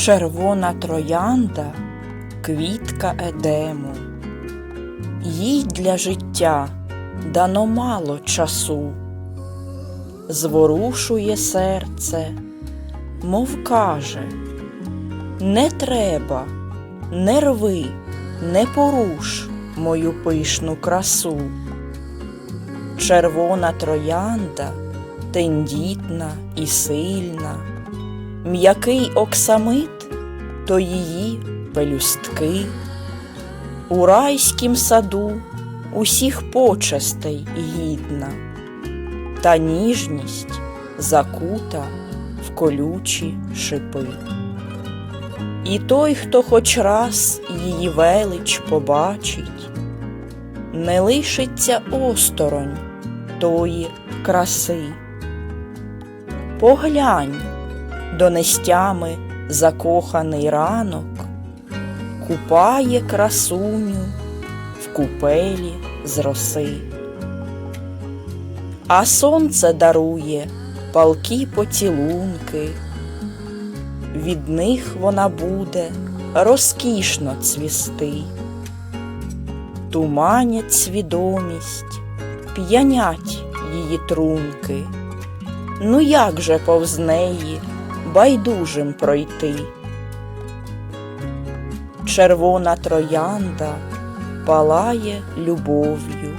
червона троянда, квітка едему. Їй для життя дано мало часу, зворушує серце, мов каже, не треба, не рви, не поруш мою пишну красу. Червона троянда, тендітна і сильна, м'який оксамит то її пелюстки. У райськім саду усіх почестей гідна, та ніжність закута в колючі шипи. І той, хто хоч раз її велич побачить, не лишиться осторонь тої краси. Поглянь, донестями закоханий ранок. Купає красуню в купелі з роси, а сонце дарує палкі поцілунки, від них вона буде розкішно цвісти, туманять свідомість, п'янять її трунки. Ну як же повз неї байдужим пройти? Червона троянда палає любов'ю,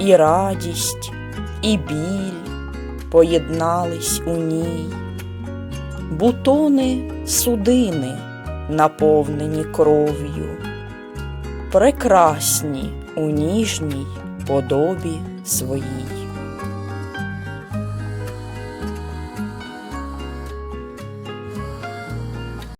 і радість, і біль поєднались у ній, бутони судини, наповнені кров'ю, прекрасні у ніжній подобі своїй.